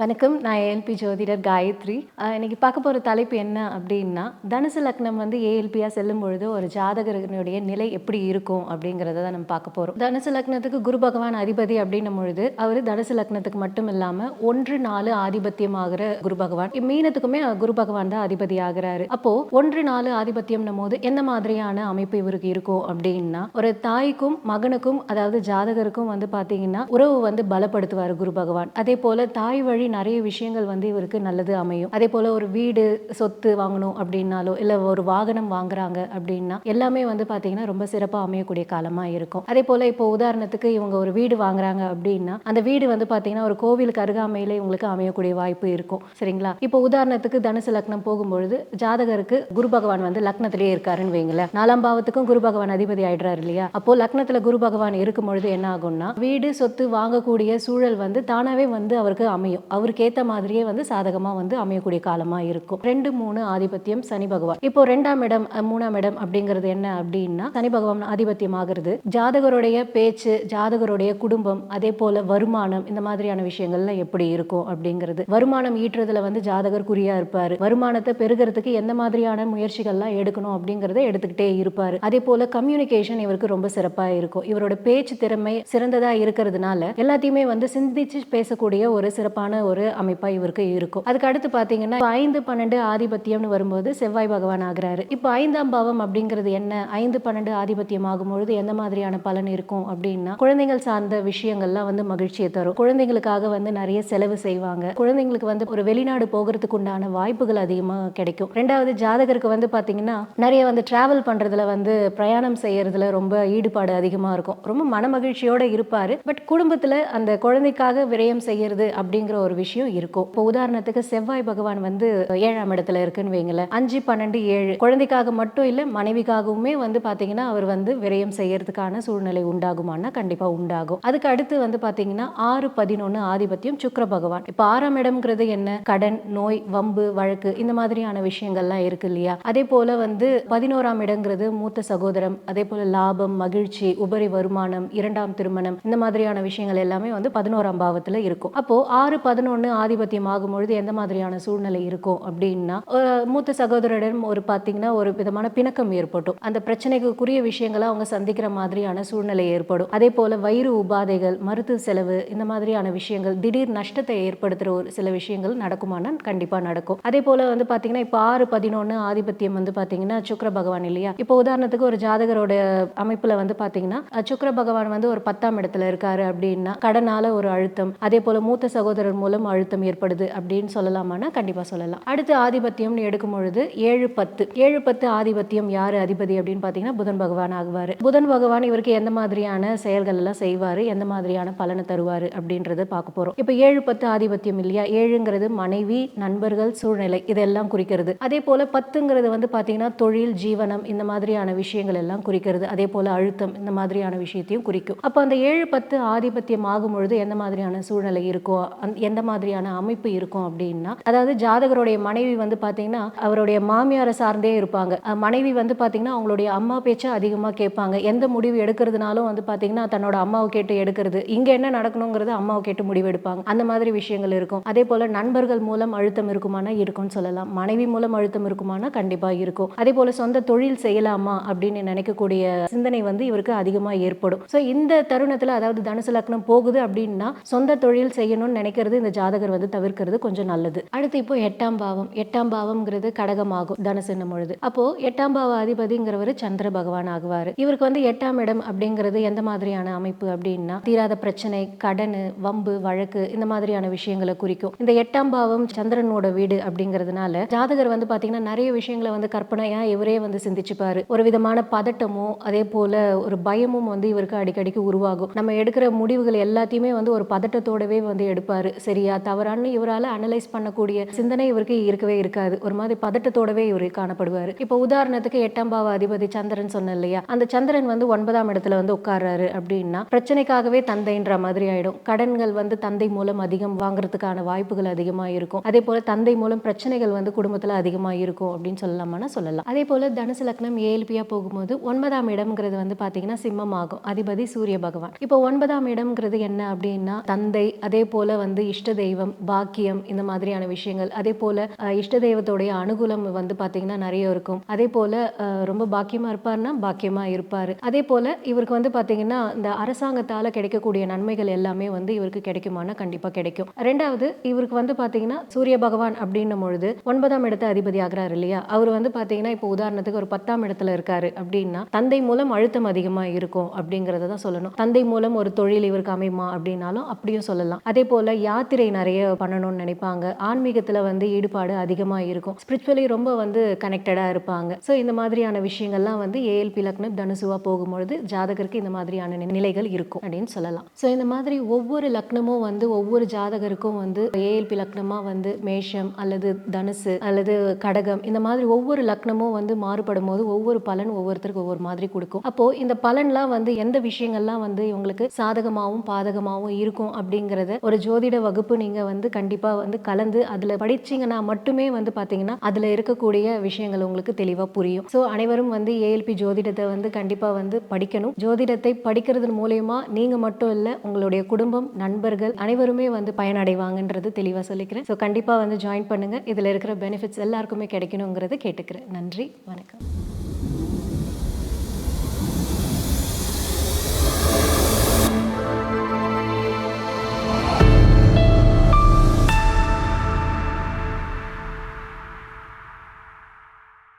வணக்கம் நான் ஏஎல்பி ஜோதிடர் காயத்ரி. இன்னைக்கு பார்க்க போகிற தலைப்பு என்ன அப்படின்னா தனுசு லக்னம் வந்து ஏஎல்பியாக செல்லும் பொழுது ஒரு ஜாதகனுடைய நிலை எப்படி இருக்கும் அப்படிங்கிறத தான் நம்ம பார்க்க போகிறோம் தனுசு லக்னத்துக்கு குரு பகவான் அதிபதி அப்படின்னும் பொழுது அவர் தனுசு லக்னத்துக்கு மட்டும் இல்லாமல் ஒன்று நாலு ஆதிபத்தியம் ஆகிற குரு பகவான். மீனத்துக்குமே குரு பகவான் தான் அதிபதி ஆகிறாரு. அப்போ ஒன்று நாலு ஆதிபத்தியம்னும் போது எந்த மாதிரியான அமைப்பு இவருக்கு இருக்கும் அப்படின்னா ஒரு தாய்க்கும் மகனுக்கும் அதாவது ஜாதகருக்கும் வந்து பார்த்தீங்கன்னா உறவு வந்து பலப்படுத்துவார் குரு பகவான். அதே போல தாய் வழி நிறைய விஷயங்கள் வந்து இவருக்கு நல்லது அமையும். அதே போல ஒரு வீடு சொத்து வாங்கணும் அப்படின்னாலோ இல்ல ஒரு வாகனம் வாங்குறாங்க அப்படின்னா எல்லாமே வந்து பாத்தீங்கன்னா ரொம்ப சிறப்பா அமையக்கூடிய காலமா இருக்கும். அதே போல இப்போ உதாரணத்துக்கு இவங்க ஒரு வீடு வாங்குறாங்க அப்படின்னா அந்த வீடு வந்து பாத்தீங்கன்னா ஒரு கோவிலுக்கு அருகாமையில இவங்களுக்கு அமையக்கூடிய வாய்ப்பு இருக்கும். சரிங்களா? இப்போ உதாரணத்துக்கு தனுசு லக்னம் போகும்பொழுது ஜாதகருக்கு குரு பகவான் வந்து லக்னத்திலேயே இருக்காருன்னு வைங்களேன் நாலாம் பாவத்துக்கும் குரு பகவான் அதிபதி ஆயிடுறாரு இல்லையா? அப்போ லக்னத்துல குரு பகவான் இருக்கும் பொழுது என்ன ஆகும்னா வீடு சொத்து வாங்கக்கூடிய சூழல் வந்து தானாவே வந்து அவருக்கு அமையும். அவருக்கு ஏத்த மாதிரியே வந்து சாதகமா வந்து அமையக்கூடிய காலமா இருக்கும். ரெண்டு மூணு ஆதிபத்தியம் சனி பகவான். இப்போ ரெண்டாம் இடம் மூணாம் இடம் அப்படிங்கிறது என்ன அப்படின்னா சனி பகவான் ஆதிபத்தியம் ஆகிறது ஜாதகருடைய பேச்சு ஜாதகருடைய குடும்பம் அதே போல வருமானம் இந்த மாதிரியான விஷயங்கள்லாம் எப்படி இருக்கும் அப்படிங்கிறது. வருமானம் ஈட்டுறதுல வந்து ஜாதகர் குறியா இருப்பாரு. வருமானத்தை பெருகிறதுக்கு எந்த மாதிரியான முயற்சிகள்லாம் எடுக்கணும் அப்படிங்கறத எடுத்துக்கிட்டே இருப்பாரு. அதே போல கம்யூனிகேஷன் இவருக்கு ரொம்ப சிறப்பா இருக்கும். இவரோட பேச்சு திறமை சிறந்ததா இருக்கிறதுனால எல்லாத்தையுமே வந்து சிந்திச்சு பேசக்கூடிய ஒரு சிறப்பான ஒரு அமைப்பா இவருக்கு இருக்கும். அதுக்கு அடுத்து பாத்தீங்கன்னா ஐந்து பன்னெண்டு ஆதிபத்தியம்னு வரும்போது செவ்வாய் பகவான் ஆகிறாரு. இப்போ ஐந்தாம் பாவம் அப்படிங்கிறது என்ன? ஐந்து பன்னெண்டு ஆதிபத்தியம் ஆகும்பொழுது எந்த மாதிரியான பலன் இருக்கும் அப்படின்னா குழந்தைகள் சார்ந்த விஷயங்கள்லாம் வந்து மகிழ்ச்சியை தரும். குழந்தைங்களுக்காக வந்து நிறைய செலவு செய்வாங்க. குழந்தைங்களுக்கு வந்து ஒரு வெளிநாடு போகிறதுக்கு உண்டான வாய்ப்புகள் அதிகமாக கிடைக்கும். ரெண்டாவது ஜாதகருக்கு வந்து பார்த்தீங்கன்னா நிறைய வந்து டிராவல் பண்றதுல வந்து பிரயாணம் செய்யறதுல ரொம்ப ஈடுபாடு அதிகமா இருக்கும். ரொம்ப மனமகிழ்ச்சியோட இருப்பார். பட் குடும்பத்தில் அந்த குழந்தைக்காக விரயம் செய்யறது அப்படிங்கிற ஒரு விஷயம் இருக்கும். இப்போ உதாரணத்துக்கு செவ்வாய் பகவான் வந்து ஏழாம் இடத்துல இருக்குன்னு வைங்களேன். அஞ்சு பன்னெண்டு ஏழு குழந்தைக்காக மட்டும் இல்ல மனைவிக்காகவுமே வந்து பாத்தீங்கன்னா அவர் வந்து விரயம் செய்யறதுக்கான சூழ்நிலை உண்டாகுமானா கண்டிப்பா உண்டாகும். அதுக்கு அடுத்து வந்து பாத்தீங்கன்னா ஆறு பதினொன்னு ஆதிபத்தியம் சுக்கர பகவான். இப்போ ஆறாம் இடம்ங்கிறது என்ன? கடன் நோய் வம்பு வழக்கு இந்த மாதிரியான விஷயங்கள்லாம் இருக்கு இல்லையா? அதே போல வந்து பதினோராம் இடங்கிறது மூத்த சகோதரம் அதே போல லாபம் மகிழ்ச்சி உபரி வருமானம் இரண்டாம் திருமணம் இந்த மாதிரியான விஷயங்கள் எல்லாமே வந்து பதினோராம் பாவத்துல இருக்கும். அப்போ ஆறு பதினொன்று ஆதிபத்தியம் ஆகும்பொழுது எந்த மாதிரியான சூழ்நிலை இருக்கும் அப்படின்னா மூத்த சகோதரரிடம் ஒரு பார்த்தீங்கன்னா ஒரு விதமான பிணக்கம் ஏற்பட்டும். அந்த பிரச்சனைக்குரிய விஷயங்களை அவங்க சந்திக்கிற மாதிரியான சூழ்நிலை ஏற்படும். அதே போல வயிறு உபாதைகள் மருத்துவ செலவு இந்த மாதிரியான விஷயங்கள் திடீர் நஷ்டத்தை ஏற்படுத்துற ஒரு சில விஷயங்கள் நடக்குமானால் கண்டிப்பாக நடக்கும். அதே போல வந்து பாத்தீங்கன்னா இப்போ ஆறு பதினொன்னு ஆதிபத்தியம் வந்து பாத்தீங்கன்னா சுக்கர பகவான் இல்லையா? இப்போ உதாரணத்துக்கு ஒரு ஜாதகரோட அமைப்புல வந்து பாத்தீங்கன்னா சுக்கர பகவான் வந்து ஒரு பத்தாம் இடத்துல இருக்காரு அப்படின்னா கடனால ஒரு அழுத்தம். அதே போல மூத்த சகோதரர் மூலம் அழுத்தம் ஏற்படுது அப்படின்னு சொல்லலாமானா கண்டிப்பாக சொல்லலாம். அடுத்து ஆதிபத்தியம்னு எடுக்கும் பொழுது ஏழு பத்து. ஏழு பத்து ஆதிபத்தியம் யார் அதிபதி அப்படின்னு பார்த்தீங்கன்னா புதன் பகவான் ஆகுவார். புதன் பகவான் இவருக்கு எந்த மாதிரியான செயல்கள் எல்லாம் செய்வார் எந்த மாதிரியான பலனை தருவார் அப்படின்றத பார்க்க போகிறோம் இப்போ ஏழு பத்து ஆதிபத்தியம் இல்லையா? ஏழுங்கிறது மனைவி நண்பர்கள் சூழ்நிலை இதெல்லாம் குறிக்கிறது. அதே போல பத்துங்கிறது வந்து பார்த்தீங்கன்னா தொழில் ஜீவனம் இந்த மாதிரியான விஷயங்கள் எல்லாம் குறிக்கிறது. அதே போல அழுத்தம் இந்த மாதிரியான விஷயத்தையும் குறிக்கும். அப்போ அந்த ஏழு பத்து ஆதிபத்தியம் ஆகும் பொழுது எந்த மாதிரியான சூழ்நிலை இருக்கோ அந்த- எந்த மாதிரியான அமைப்பு இருக்கும் அப்படின்னா அதாவது ஜாதகருடைய மனைவி வந்து பார்த்தீங்கன்னா அவருடைய மாமியாரை சார்ந்தே இருப்பாங்க. மனைவி வந்து பார்த்தீங்கன்னா அவங்களுடைய அம்மா பேச்சை அதிகமா கேட்பாங்க. எந்த முடிவு எடுக்கிறதுனாலும் வந்து பார்த்தீங்கன்னா தன்னோட அம்மாவை கேட்டு எடுக்கிறது. இங்க என்ன நடக்கணுங்கிறது அம்மாவை கேட்டு முடிவு எடுப்பாங்க. அந்த மாதிரி விஷயங்கள் இருக்கும். அதே போல நண்பர்கள் மூலம் அழுத்தம் இருக்குமானா இருக்கும்னு சொல்லலாம். மனைவி மூலம் அழுத்தம் இருக்குமானா கண்டிப்பாக இருக்கும். அதே போல சொந்த தொழில் செய்யலாமா அப்படின்னு நினைக்கக்கூடிய சிந்தனை வந்து இவருக்கு அதிகமாக ஏற்படும். ஸோ இந்த தருணத்தில் அதாவது தனுசு லக்னம் போகுது அப்படின்னா சொந்த தொழில் செய்யணும்னு நினைக்கிறது இந்த ஜாதகர் வந்து தவிர்க்கிறது கொஞ்சம் நல்லது. அடுத்து இப்போ எட்டாம் பாவம். எட்டாம் பாவம்ங்கிறது கடகமாகும் தனசென்னும் பொழுது. அப்போ எட்டாம் பாவ அதிபதிங்கிறவர் சந்திர பகவான் ஆகுவார். இவருக்கு வந்து எட்டாம் இடம் அப்படிங்கிறது எந்த மாதிரியான அமைப்பு அப்படின்னா தீராத பிரச்சனை கடன் வம்பு வழக்கு இந்த மாதிரியான விஷயங்களை குறிக்கும். இந்த எட்டாம் பாவம் சந்திரனோட வீடு அப்படிங்கிறதுனால ஜாதகர் வந்து பாத்தீங்கன்னா நிறைய விஷயங்களை வந்து கற்பனையா இவரே வந்து சிந்திச்சுப்பாரு. ஒரு விதமான பதட்டமும் அதே போல ஒரு பயமும் வந்து இவருக்கு அடிக்கடிக்கு உருவாகும். நம்ம எடுக்கிற முடிவுகள் எல்லாத்தையுமே வந்து ஒரு பதட்டத்தோடவே வந்து எடுப்பாரு. சரியா தவறான்னு இவரால் அனலைஸ் பண்ணக்கூடிய சிந்தனை இவருக்கு இருக்கவே இருக்காது. ஒரு மாதிரி பதட்டத்தோடவே இவர் காணப்படுவார். இப்போ உதாரணத்துக்கு எட்டாம் பாவ அதிபதி சந்திரன் சொன்ன இல்லையா? அந்த சந்திரன் வந்து ஒன்பதாம் இடத்துல வந்து உட்கார்றாரு அப்படின்னா பிரச்சனைக்காகவே தந்தைன்ற மாதிரி ஆயிடும். கடன்கள் வந்து தந்தை மூலம் அதிகம் வாங்குறதுக்கான வாய்ப்புகள் அதிகமாக இருக்கும். அதே போல தந்தை மூலம் பிரச்சனைகள் வந்து குடும்பத்தில் அதிகமாக இருக்கும் அப்படின்னு சொல்லலாமானா சொல்லலாம். அதே போல தனுசு லக்னம் ஏழ்பியா போகும்போது ஒன்பதாம் இடம்ங்கிறது வந்து பாத்தீங்கன்னா சிம்மம் ஆகும் அதிபதி சூரிய பகவான். இப்போ ஒன்பதாம் இடம்ங்கிறது என்ன அப்படின்னா தந்தை அதே போல வந்து இஷ்ட தெய்வம் பாக்கியம் இந்த மாதிரியான விஷயங்கள். அதே போல இஷ்ட தெய்வத்தோடைய அனுகூலம் வந்து பார்த்தீங்கன்னா நிறைய இருக்கும். அதே போல ரொம்ப பாக்கியமா இருப்பாருன்னா பாக்கியமா இருப்பாரு. அதே போல இவருக்கு வந்து பார்த்தீங்கன்னா இந்த அரசாங்கத்தால கிடைக்கக்கூடிய நன்மைகள் எல்லாமே வந்து இவருக்கு கிடைக்குமானா கண்டிப்பா கிடைக்கும். ரெண்டாவது இவருக்கு வந்து பார்த்தீங்கன்னா சூரிய பகவான் அப்படின்னும் பொழுது ஒன்பதாம் இடத்த அதிபதி ஆகிறார் இல்லையா? அவர் வந்து பார்த்தீங்கன்னா இப்போ உதாரணத்துக்கு ஒரு பத்தாம் இடத்துல இருக்காரு அப்படின்னா தந்தை மூலம் அழுத்தம் அதிகமா இருக்கும் அப்படிங்கறத தான் சொல்லணும். தந்தை மூலம் ஒரு தொழில் இவருக்கு அமையுமா அப்படின்னாலும் அப்படியும் சொல்லலாம். அதே போல யாத்திரை நிறைய பண்ணணும்னு நினைப்பாங்க. ஆன்மீகத்தில் வந்து ஈடுபாடு அதிகமா இருக்கும். ஸ்பிரிச்சுவலி ரொம்ப வந்து கனெக்டடா இருப்பாங்க. ஸோ இந்த மாதிரியான விஷயங்கள்லாம் வந்து ஏஎல்பி லக்னம் தனுசுவாக போகும்பொழுது ஜாதகருக்கு இந்த மாதிரியான நிலைகள் இருக்கும் அப்படின்னு சொல்லலாம். ஸோ இந்த மாதிரி ஒவ்வொரு லக்னமும் வந்து ஒவ்வொரு ஜாதகருக்கும் வந்து ஏஎல்பி லக்னமா வந்து மேஷம் அல்லது தனுசு அல்லது கடகம் இந்த மாதிரி ஒவ்வொரு லக்னமும் வந்து மாறுபடும் போது ஒவ்வொரு பலன் ஒவ்வொருத்தருக்கு ஒவ்வொரு மாதிரி கொடுக்கும். அப்போ இந்த பலன்லாம் வந்து எந்த விஷயங்கள்லாம் வந்து இவங்களுக்கு சாதகமாகவும் பாதகமாகவும் இருக்கும் அப்படிங்கிறத ஒரு ஜோதிட வகுப்பு நீங்கள் வந்து கண்டிப்பாக வந்து கலந்து அதில் படிச்சீங்கன்னா மட்டுமே வந்து பார்த்தீங்கன்னா அதில் இருக்கக்கூடிய விஷயங்கள் உங்களுக்கு தெளிவாக புரியும். ஸோ அனைவரும் வந்து ஏஎல்பி ஜோதிடத்தை வந்து கண்டிப்பாக வந்து படிக்கணும். ஜோதிடத்தை படிக்கிறது மூலயமா நீங்கள் மட்டும் இல்லை உங்களுடைய குடும்பம் நண்பர்கள் அனைவருமே வந்து பயனடைவாங்கன்றது தெளிவாக சொல்லிக்கிறேன். ஸோ கண்டிப்பாக வந்து ஜாயின் பண்ணுங்கள் இதில் இருக்கிற பெனிஃபிட்ஸ் எல்லாருக்குமே கிடைக்கணுங்கிறத கேட்டுக்கிறேன். நன்றி. வணக்கம்.